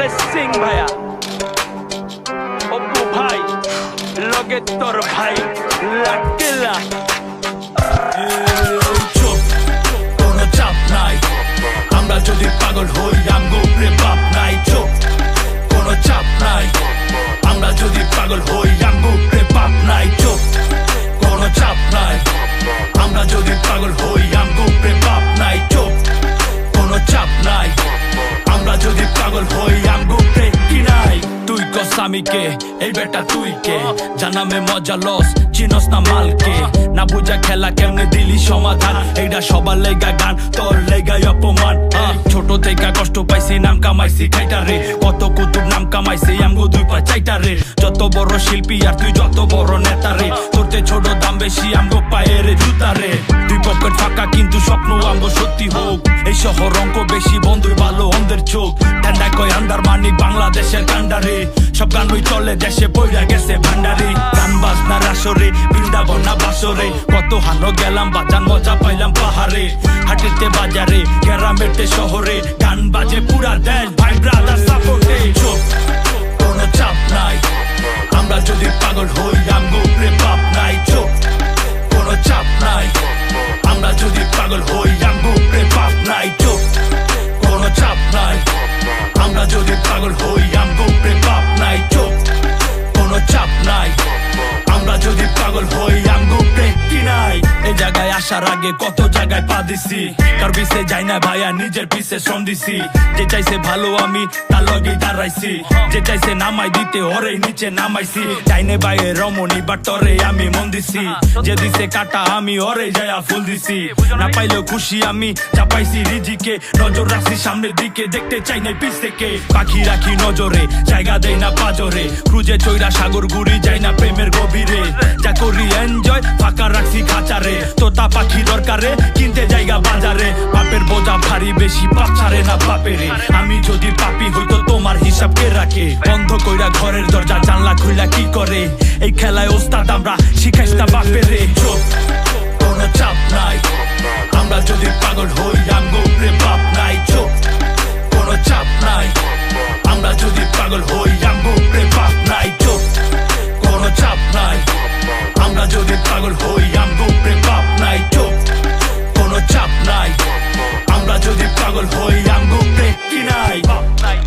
রে সিং ভাইয়া। অপু ভাই লগে তোর ভাই লাটেলা চোখ, কোনো চাপ নাই। আমরা যদি পাগল হই, রাঙ্গো রে বাপ নাই। চোখ, কোনো চাপ নাই। আমরা যদি পাগল হই, রাঙ্গো রে বাপ নাই। চোখ, কোনো চাপ নাই। আমরা যদি পাগল হই, রাঙ্গো কে এই বেটা তুই কে জানামে মজা লস, চিনস না মালকে। না বুঝা খেলা কেমনে দিলি সমাধান? এইটা সবার লেগা গান, তোর লেগাই অপমান ছোট থেকে কষ্ট পাইছি, নাম কামাইছি খাইটা রে। কত কুতুব নাম কামাইছি, আমগো দুই পা চাইটা রে। যত বড় শিল্পী আর তুই যত বড় নেতা রে। তোরতে ছোট দাম বেশি, আমগো পায়ের জুতা রে। দুই পকেট ফাঁকা, কিন্তু স্বপ্ন আমগো সত্যি হোক। এই শহর অঙ্ক বেশি বন্ধুর ভালো, অন্ধের চোখ। ঠান্ডা কয় আন্দার মানি বাংলাদেশের কান্ডারে। সব গানই চলে, দেশে বইরা গেছে ভান্ডারি। গান বাজনার আসরে বৃন্দাবন না বাসরে। কত হানো গেলাম বাজান মজা পাইলাম পাহাড়ে। হাটিতে বাজারে, গ্রামেতে শহরে। গান বাজে পুরা দেশ আসার আগে কত জায়গায় পা দিছি। কার পিছে যাই না ভাইয়া নিজের পিছে শ্রম দিছি। যে চাইছে ভালো আমি, তার লগে দাঁড়াইছি। যে চাইছে নামাই দিতে ওরে নিচে নামাইছি। চাইনে বাইরে রমণী বাট তরে আমি মন দিছি। যে দিছে কাটা, আমি ওরে যায়া ফুল দিছি। না পাইলেও খুশি আমি চাপাইছি রিজিকে। নজর রাখছি সামনের দিকে, দেখতে চাই না পিছ থেকে। পাখি রাখি নজরে, জায়গা দেই না পাজরে। ক্রুজে চৈরা সাগর গুড়ি যাই না প্রেমের ফাঁকা খাঁচারে। তোতা পাখি দরকারে, কিনতে জায়গা বাজারে। পাপের বোঝা ভারী, বেশি পাচারে না বাপেরে। আমি যদি পাপি হইতো তোমার হিসাব কে রাখে? বন্ধ কইরা ঘরের দরজা, জানলা খুইলা কি করে? এই খেলায় ওস্তাদ আমরা শিখাইস না বাপেরে। চোখ পাগল হই, আমগো প্রেম বাপ নাই, চোখ কোনো চাপ নাই। আমরা যদি পাগল হই, আমগো প্রেম কি নাই? বাপ নাই।